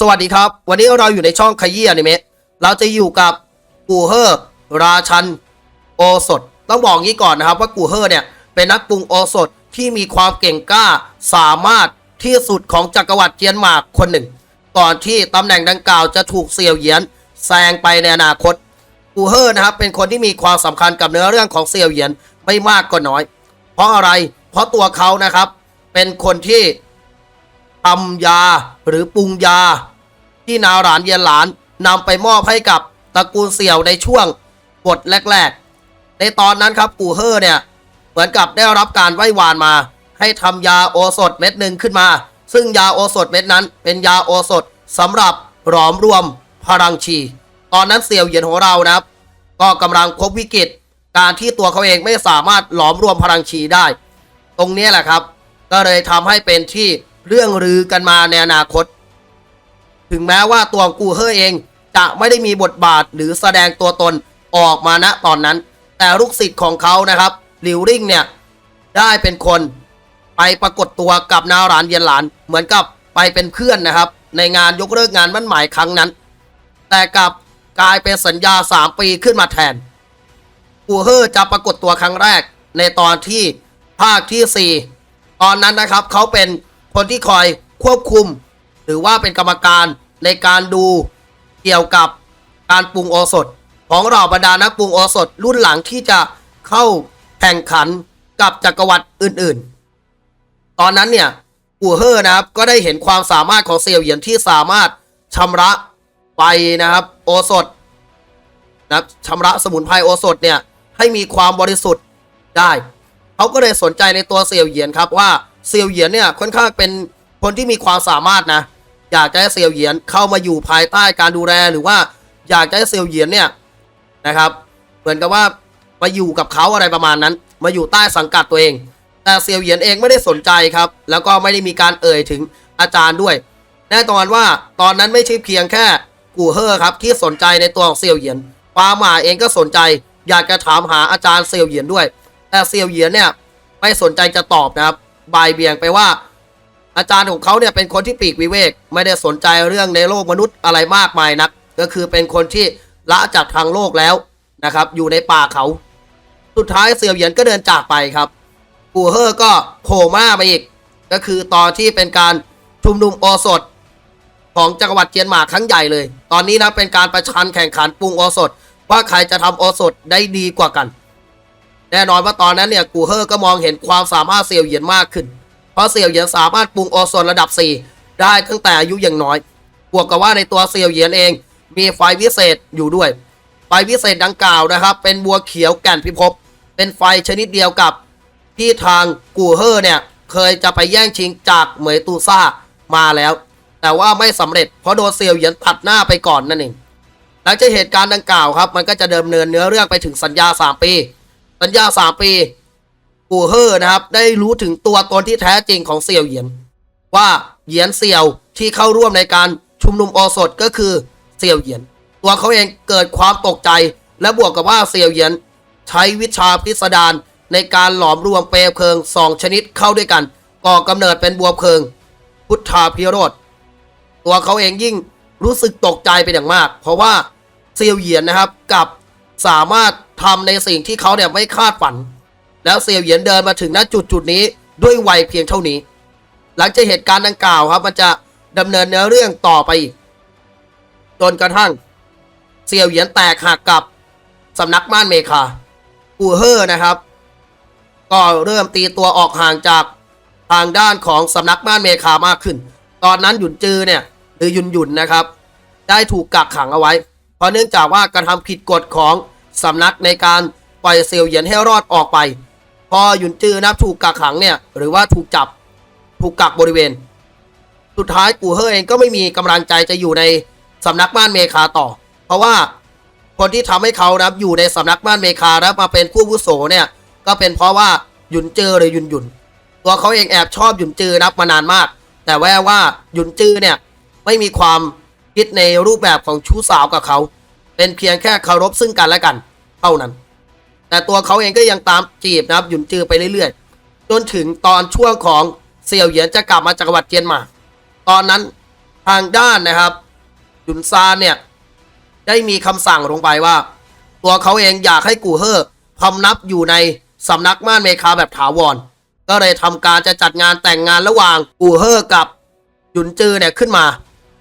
สวัสดีครับ วันนี้เราอยู่ในช่องขยี้อนิเมะเราจะอยู่กับกูเฮอร์ราชันโอสถ ต้องบอกงี้ก่อนนะครับว่ากูเฮอร์เนี่ยเป็นนักปรุงโอสถที่มีความเก่งกล้าสามารถที่สุดของจักรวรรดิเจียนหมากคนหนึ่ง ก่อนที่ตำแหน่งดังกล่าวจะถูกเสี่ยวเหยียนแซงไปในอนาคตกูเฮอร์นะครับเป็นคนที่มีความสำคัญกับเนื้อเรื่องของเสี่ยวเหยียนไม่มากก็น้อย เพราะอะไรเพราะตัวเขานะครับเป็นคนที่ ทำยาหรือปรุงยา ที่นาหลานเยียนหลานนำไปมอบให้กับตระกูลเสี่ยวในช่วงบทแรก ๆ ในตอนนั้นครับปู่เฮอเนี่ย เหมือนกับได้รับการไหว้วานมา ให้ทำยาโอสถเม็ดหนึ่งขึ้นมา ซึ่งยาโอสถเม็ดนั้นเป็นยาโอสถสำหรับหลอมรวมพลังชี ตอนนั้นเสี่ยวเหยียนของเรานะครับ ก็กำลังพบวิกฤตการที่ตัวเขาเองไม่สามารถหลอมรวมพลังชีได้ ตรงนี้แหละครับ ก็เลยทำให้เป็นที่ เรื่องลือกันมาในอนาคต ถึงแม้ว่าตัวของกูเฮอร์เองจะไม่ได้มีบทบาทหรือแสดงตัวตนออกมาณตอนนั้น แต่ลูกศิษย์ของเขานะครับหลิวริ่งเนี่ยได้เป็นคนไปปรากฏตัวกับนาวหลานเยียนหลานเหมือนกับไปเป็นเพื่อนนะครับ ในงานยกเลิกงานมั่นหมายครั้งนั้น แต่กับกลายเป็นสัญญา 3 ปีขึ้นมาแทนกูเฮอร์จะปรากฏตัวครั้งแรกในตอนที่ภาคที่ 4 ตอนนั้นนะครับเขาเป็น คนที่คอยควบคุม หรือว่าเป็นกรรมการในการดูเกี่ยวกับการปรุงโอสถ ของเราบรรดานักปรุงโอสถรุ่นหลังที่จะเข้าแข่งขันกับจักรวรรดิอื่นๆ ตอนนั้นเนี่ยกูเฮอร์นะครับก็ได้เห็นความสามารถของเซียวเหยียนที่สามารถชำระไปนะครับโอสถนะครับชำระสมุนไพรโอสถเนี่ยให้มีความบริสุทธิ์ได้ เขาก็เลยสนใจในตัวเซียวเหยียนครับว่า เซียวเหยียนเนี่ยค่อนข้างเป็นคนที่มีความสามารถนะ อยากจะให้เซียวเหยียนเข้ามาอยู่ภายใต้การดูแลหรือว่าอยากจะให้เซียวเหยียนเนี่ยนะครับ เหมือนกับว่ามาอยู่กับเขาอะไรประมาณนั้น มาอยู่ใต้สังกัดตัวเอง แต่เซียวเหยียนเองไม่ได้สนใจครับ แล้วก็ไม่ได้มีการเอ่ยถึงอาจารย์ด้วย แน่นอนว่าตอนนั้นไม่ใช่เพียงแค่กูเฮอร์ครับที่สนใจในตัวของเซียวเหยียนปาหมาเองก็สนใจ อยากจะถามหาอาจารย์เซียวเหยียนด้วย แต่เซียวเหยียนเนี่ยไม่สนใจจะตอบนะครับ บายเบี่ยงไปว่า อาจารย์ของเขาเนี่ยเป็นคนที่ปีกวิเวก ไม่ได้สนใจเรื่องในโลกมนุษย์อะไรมากมายนัก ก็คือเป็นคนที่ละจากทางโลกแล้วนะครับ อยู่ในป่าเขา สุดท้ายเซียวเหยียนก็เดินจากไปครับกูเฮอร์ก็โผล่มามาอีก ก็คือตอนที่เป็นการชุมนุมโอสถของจักรวรรดิเจียนหมาครั้งใหญ่เลย ตอนนี้นะเป็นการประชันแข่งขันปรุงโอสถ ว่าใครจะทำโอสถได้ดีกว่ากัน แน่นอนว่าตอนนั้นเนี่ยกูเฮอร์ก็มองเห็นความสามารถเซียวเหยียนมากขึ้น เพราะเซียวเหยียนสามารถปรุงโอสถระดับ 4 ได้ตั้งแต่อายุยังน้อย บวกกับว่าในตัวเซียวเหยียนเอง มีไฟวิเศษอยู่ด้วย ไฟวิเศษดังกล่าวนะครับ เป็นบัวเขียวแก่นพิภพ เป็นไฟชนิดเดียวกับ ที่ทางกูเฮอร์เนี่ยเคยจะไปแย่งชิงจากเหมยตูซ่ามาแล้ว แต่ว่าไม่สำเร็จเพราะโดนเซียวเหยียนตัดหน้าไปก่อนนั่นเอง หลังจากเหตุการณ์ดังกล่าวครับ มันก็จะเดิมเนินเนื้อเรื่องไปถึงสัญญา 3 ปี สัญญา3ปีกูเฮอร์นะครับ ได้รู้ถึงตัวตนที่แท้จริงของเซียวเหยียน ว่าเหยียนเซียวที่เข้าร่วมในการชุมนุมอสถก็คือเซียวเหยียน ตัวเขาเองเกิดความตกใจ และบวกกับว่าเซียวเหยียน ใช้วิชาพิสดารในการหลอมรวมเปลวเพลิงสองชนิดเข้าด้วยกันก่อกำเนิดเป็นบัวเพลิง พุทธาพิโรธตัวเขาเองยิ่งรู้สึกตกใจเป็นอย่างมาก เพราะว่าเซียวเหยียนนะครับกับสามารถ ทำในสิ่งที่เขาเนี่ยไม่คาดฝัน แล้วเซียวเหยียนเดินมาถึงณจุดจุดนี้ด้วยวัยเพียงเท่านี้ หลังจากเหตุการณ์ดังกล่าวครับ มันจะดำเนินเนื้อเรื่องต่อไปอีกจนกระทั่งเซียวเหยียนแตกหักกับสำนักม่านเมคากูเฮอร์นะครับ ก็เริ่มตีตัวออกห่างจากทางด้านของสำนักม่านเมคามากขึ้น ตอนนั้นหยุนจือเนี่ยหรือหยุนหยุนนะครับ ได้ถูกกักขังเอาไว้ เพราะเนื่องจากว่ากระทำผิดกฎของ สำนักในการปล่อยเซียวเหยียนให้รอดออกไป พอหยุนจื้อนับถูกกักขังเนี่ยหรือว่าถูกจับถูกกักบริเวณ สุดท้ายกูเฮอร์เองก็ไม่มีกำลังใจจะอยู่ในสำนักม่านเมคาต่อ เพราะว่าคนที่ทำให้เขานะครับอยู่ในสำนักม่านเมคาแล้วมาเป็นผู้วุโสเนี่ยก็เป็นเพราะว่าหยุนจือหรือหยุนหยุนตัวเขาเองแอบชอบหยุนจือนับมานานมาก แต่แว่ว่าหยุนจือเนี่ยไม่มีความคิดในรูปแบบของชู้สาวกับเขา เป็นเพียงแค่เคารพซึ่งกันและกันเท่านั้น แต่ตัวเขาเองก็ยังตามจีบนะครับหยุนจือไปเรื่อยๆ จนถึงตอนช่วงของเสี่ยวเหยียนจะกลับมาจากจักรวรรดิเจียนมา ตอนนั้นทางด้านนะครับหยุนซานเนี่ยได้มีคำสั่งลงไปว่า ตัวเขาเองอยากให้กูเฮอพำนับอยู่ในสำนักม่านเมคาแบบถาวร ก็เลยทำการจะจัดงานแต่งงานระหว่างกูเฮอกับหยุนจือเนี่ยขึ้นมา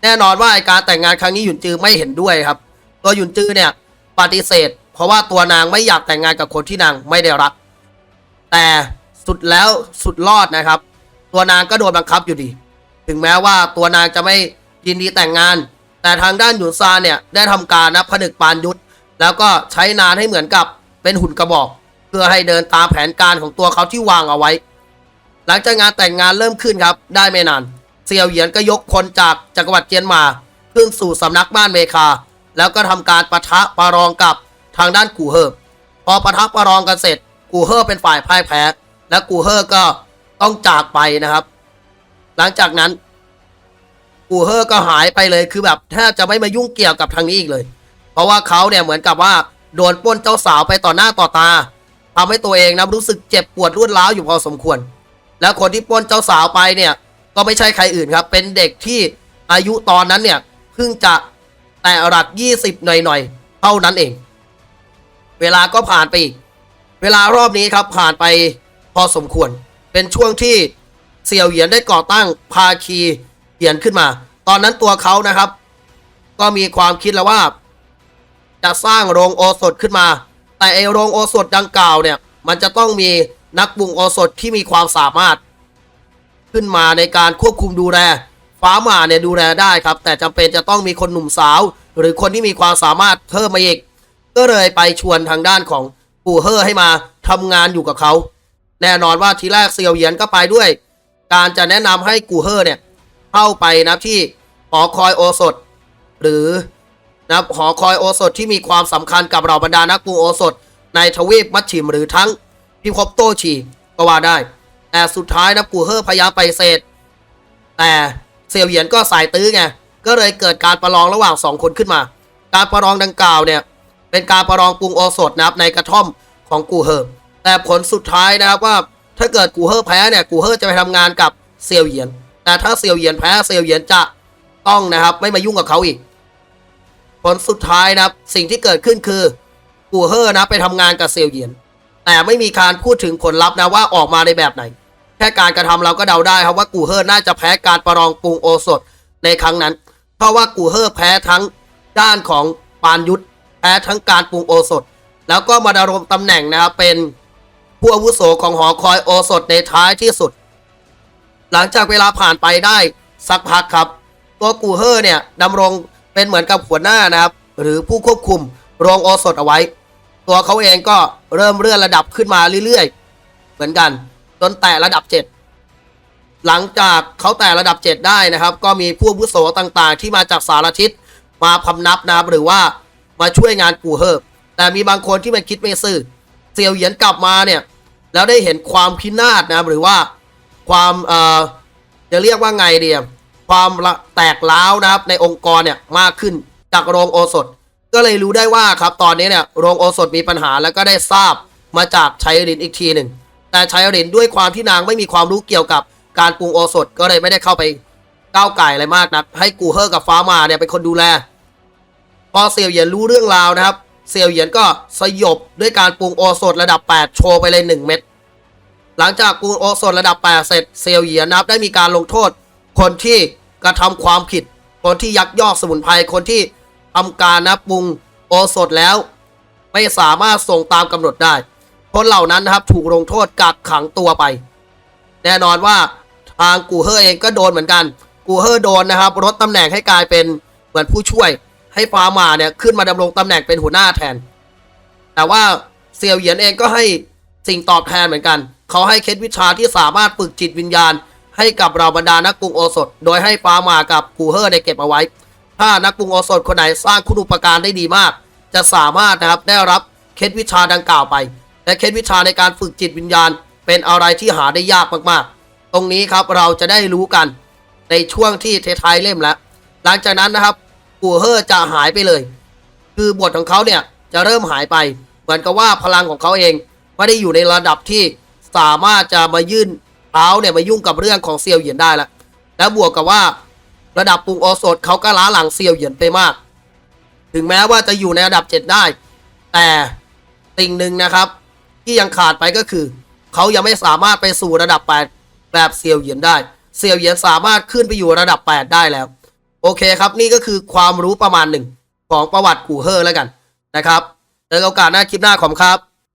แน่นอนว่าไอการแต่งงานครั้งนี้หยุนจือไม่เห็นด้วยครับ ตัวหยุนจือเนี่ยปฏิเสธ เพราะว่าตัวนางไม่อยากแต่งงานกับคนที่นางไม่ได้รัก แต่สุดแล้วสุดรอดนะครับ ตัวนางก็โดนบังคับอยู่ดี ถึงแม้ว่าตัวนางจะไม่ยินดีแต่งงาน แต่ทางด้านหยุนซานเนี่ยได้ทำการนะผนึกปานยุทธแล้วก็ใช้นานให้เหมือนกับเป็นหุ่นกระบอก เพื่อให้เดินตามแผนการของตัวเขาที่วางเอาไว้ หลังจากงานแต่งงานเริ่มขึ้นครับ ได้ไม่นานเซียวเหยียนก็ยกคนจากจักรวรรดิเจียนมา ขึ้นสู่สำนักบ้านเมคา แล้วก็ทำการประทะประรองกับทางด้านกูเฮอร์พอประทะประรองกันเสร็จกูเฮอร์เป็นฝ่ายพ่ายแพ้ และกูเฮอร์ก็ต้องจากไปนะครับ หลังจากนั้นกูเฮอร์ก็หายไปเลยคือแบบแทบจะไม่มายุ่งเกี่ยวกับทางนี้อีกเลย เพราะว่าเขาเนี่ยเหมือนกับว่าโดนปล้นเจ้าสาวไปต่อหน้าต่อตาทำให้ตัวเองนะรู้สึกเจ็บปวดรวดร้าวอยู่พอสมควร แล้วคนที่ปล้นเจ้าสาวไปเนี่ย ก็ไม่ใช่ใครอื่นครับ เป็นเด็กที่อายุตอนนั้นเนี่ยเพิ่งจะ แต่หลักยี่สิบหน่อยๆ เท่านั้นเอง เวลาก็ผ่านไปอีก เวลารอบนี้ครับผ่านไปพอสมควร เป็นช่วงที่เสี่ยวเหยียนได้ก่อตั้งภาคีเหยียนขึ้นมา ตอนนั้นตัวเขานะครับ ก็มีความคิดแล้วว่า จะสร้างโรงโอสถขึ้นมา แต่ไอโรงโอสถดังกล่าวเนี่ย มันจะต้องมีนักปรุงโอสถที่มีความสามารถ ขึ้นมาในการควบคุมดูแล ฟ้าหมาเนี่ยดูแลได้ครับ แต่จำเป็นจะต้องมีคนหนุ่มสาว หรือคนที่มีความสามารถเพิ่มมาอีก ก็เลยไปชวนทางด้านของปู่เฮอให้มาทำงานอยู่กับเขา แน่นอนว่าทีแรกเซียวเหยียนก็ไปด้วย การจะแนะนำให้กูเฮอเนี่ยเข้าไปนะที่หอคอยโอสถ หรือนะหอคอยโอสถที่มีความสำคัญกับเราบรรดานักปรุงโอสถ ในทวีปมัชชิมหรือทั้งพิภพโตชีก็ว่าได้ แต่สุดท้ายนะกูเฮอพยายามไปเศษแต่ เซียวเหยียนก็สายตื้อไงก็เลยเกิดการประลองระหว่างสองคนขึ้นมา การประลองดังกล่าวเนี่ยเป็นการประลองปรุงโอสถนะครับในกระท่อมของกูเฮอแต่ผลสุดท้ายนะครับว่าถ้าเกิดกูเฮอแพ้เนี่ยกูเฮอจะไปทำงานกับเซียวเหยียน แต่ถ้าเซียวเหยียนแพ้เซียวเหยียนจะต้องนะครับไม่มายุ่งกับเขาอีก ผลสุดท้ายนะครับสิ่งที่เกิดขึ้นคือกูเฮอนะไปทำงานกับเซียวเหยียน แต่ไม่มีการพูดถึงผลลัพธ์นะว่าออกมาในแบบไหน แค่การกระทำเราก็เดาได้ครับว่ากูเฮอร์น่าจะแพ้การประลองปรุงโอสถในครั้งนั้น เพราะว่ากูเฮอร์แพ้ทั้งด้านของปานยุทธแพ้ทั้งการปรุงโอสถ แล้วก็มาดารมตำแหน่งนะครับเป็นผู้อาวุโสของหอคอยโอสถในท้ายที่สุด หลังจากเวลาผ่านไปได้สักพักครับ ตัวกูเฮอร์เนี่ยดำรงเป็นเหมือนกับหัวหน้านะครับ หรือผู้ควบคุมโรงโอสถเอาไว้ ตัวเขาเองก็เริ่มเลื่อนระดับขึ้นมาเรื่อยๆ เหมือนกัน จนแตะระดับ7หลังจากเขาแตะระดับ7ได้นะครับ ก็มีผู้อาวุโสต่างๆ ที่มาจากสารทิศมาพำนับนะครับหรือว่ามาช่วยงานกูเฮอร์แต่มีบางคนที่มันคิดไม่ซื่อเซียวเหยียนกลับมาเนี่ย แล้วได้เห็นความพินาศนะรบหรือว่าความเอ่อจะเรียกว่าไงเดียความละแตกล้าวนะครับในองค์กรเนี่ยมากขึ้นจากโรงโอสถ ก็เลยรู้ได้ว่าครับตอนนี้เนี่ยโรงโอสถมีปัญหาแล้วก็ได้ทราบมาจากชัยรินอีกทีหนึ่ง แต่ชัยรินด้วยความที่นางไม่มีความรู้เกี่ยวกับการปรุงโอสถก็เลยไม่ได้เข้าไปก้าวไก่อะไรมากนะให้กูเฮอร์กับฟ้ามาเนี่ยเป็นคนดูแล พอเซียวเหยียนรู้เรื่องราวนะครับ เซียวเหยียนก็สยบด้วยการปรุงโอสถระดับ 8 โชว์ไปเลย 1 เม็ดหลังจากปรุงโอสถระดับ 8 เสร็จเซียวเหยียนนะครับได้มีการลงโทษ คนที่กระทำความผิด คนที่ยักยอกสมุนไพรคนที่ทำการนะปรุงโอสถแล้ว ไม่สามารถส่งตามกำหนดได้ คนเหล่านั้นนะครับถูกลงโทษกักขังตัวไป แน่นอนว่าทางกูเฮอร์เองก็โดนเหมือนกัน กูเฮอร์โดนนะครับลดตำแหน่งให้กลายเป็นเหมือนผู้ช่วย ให้ฟาร์มาเนี่ยขึ้นมาดำรงตำแหน่งเป็นหัวหน้าแทน แต่ว่าเซียวเหยียนเองก็ให้สิ่งตอบแทนเหมือนกัน เขาให้เคล็ดวิชาที่สามารถฝึกจิตวิญญาณ ให้กับเราบรรดานักปรุงโอสถ โดยให้ฟาร์มากับกูเฮอร์ได้เก็บเอาไว้ ถ้านักปรุงโอสถคนไหนสร้างคุณอุปการได้ดีมาก จะสามารถนะครับได้รับเคล็ดวิชาดังกล่าวไป และเคล็ดวิชาในการฝึกจิตวิญญาณ เป็นอะไรที่หาได้ยากมากๆ ตรงนี้ครับเราจะได้รู้กันในช่วงที่เททายเล่มแล้ว หลังจากนั้นนะครับกูเฮอร์จะหายไปเลย คือบทของเขาเนี่ยจะเริ่มหายไป เหมือนกับว่าพลังของเขาเองไม่ได้อยู่ในระดับที่สามารถจะมายื่นเท้าเนี่ยมายุ่งกับเรื่องของเซียวเหยียนได้แล้วแล้วบวกกับว่าระดับปรุงโอสถเขาก็ล้าหลังเซียวเหยียนไปมาก ถึงแม้ว่าจะอยู่ในระดับ 7 ได้ แต่สิ่งหนึ่งนะครับ ที่ยังขาดไปก็คือ เขายังไม่สามารถไปสู่ระดับ 8 แบบเซียวเหยียนได้ เซียวเหยียนสามารถขึ้นไปอยู่ระดับ 8 ได้แล้ว โอเคครับนี่ก็คือความรู้ประมาณหนึ่งของประวัติกู่เฮอร์แล้วกันนะครับเจอกันโอกาสหน้าคลิปหน้าขอบครับ